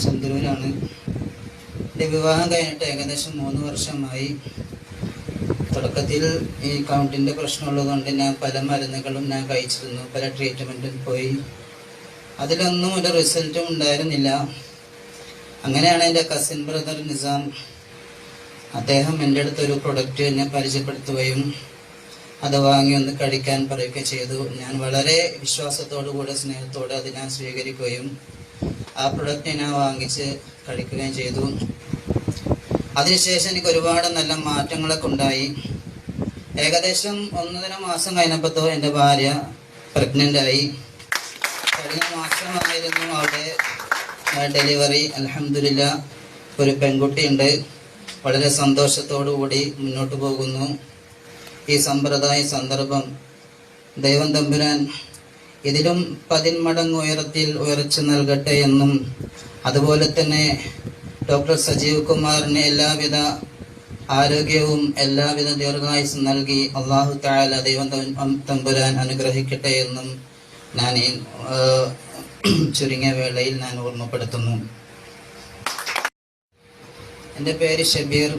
ചന്ദ്രൂരാണ് എന്റെ വിവാഹം കഴിഞ്ഞിട്ട് ഏകദേശം മൂന്ന് വർഷമായി. തുടക്കത്തിൽ ഈ കൗണ്ടിന്റെ പ്രശ്നമുള്ളതുകൊണ്ട് ഞാൻ പല മരുന്നുകളും ഞാൻ കഴിച്ചിരുന്നു. പല ട്രീറ്റ്മെന്റും പോയി. അതിലൊന്നും ഒരു റിസൾട്ടും ഉണ്ടായിരുന്നില്ല. അങ്ങനെയാണ് എന്റെ കസിൻ ബ്രദർ നിസാം. അദ്ദേഹം എന്റെ അടുത്ത് ഒരു പ്രൊഡക്റ്റ് എന്നെ പരിചയപ്പെടുത്തുകയും അത് വാങ്ങി ഒന്ന് കഴിക്കാൻ പറയുകയും ചെയ്തു. ഞാൻ വളരെ വിശ്വാസത്തോടു കൂടെ സ്നേഹത്തോടെ അത് ഞാൻ സ്വീകരിക്കുകയും ആ പ്രൊഡക്റ്റ് ഞാൻ വാങ്ങിച്ച് കഴിക്കുകയും ചെയ്തു. അതിനുശേഷം എനിക്ക് ഒരുപാട് നല്ല മാറ്റങ്ങളൊക്കെ ഉണ്ടായി. ഏകദേശം ഒന്നര മാസം കഴിഞ്ഞപ്പോൾ എന്റെ ഭാര്യ പ്രഗ്നന്റ് ആയി. കഴിഞ്ഞ മാസമായിരുന്നു അവിടെ ഡെലിവറി അലഹമില്ല ഒരു പെൺകുട്ടിയുണ്ട്. വളരെ സന്തോഷത്തോടു കൂടി മുന്നോട്ട് പോകുന്നു. ഈ സമ്പ്രദായ സന്ദർഭം ദൈവം തമ്പുരാൻ ഇതിലും പതിന്മടങ്ങ് ഉയരത്തിൽ ഉയർച്ച നൽകട്ടെ എന്നും അതുപോലെ തന്നെ ഡോക്ടർ സജീവ് കുമാറിന് എല്ലാവിധ ആരോഗ്യവും എല്ലാവിധ ദീർഘായുസും നൽകി അള്ളാഹു താല ദൈവം തമ്പുരാൻ അനുഗ്രഹിക്കട്ടെ എന്നും ഞാൻ ഈ ചുരുങ്ങിയ വേളയിൽ ഞാൻ ഓർമ്മപ്പെടുത്തുന്നു. എന്റെ പേര് ഷബീർ.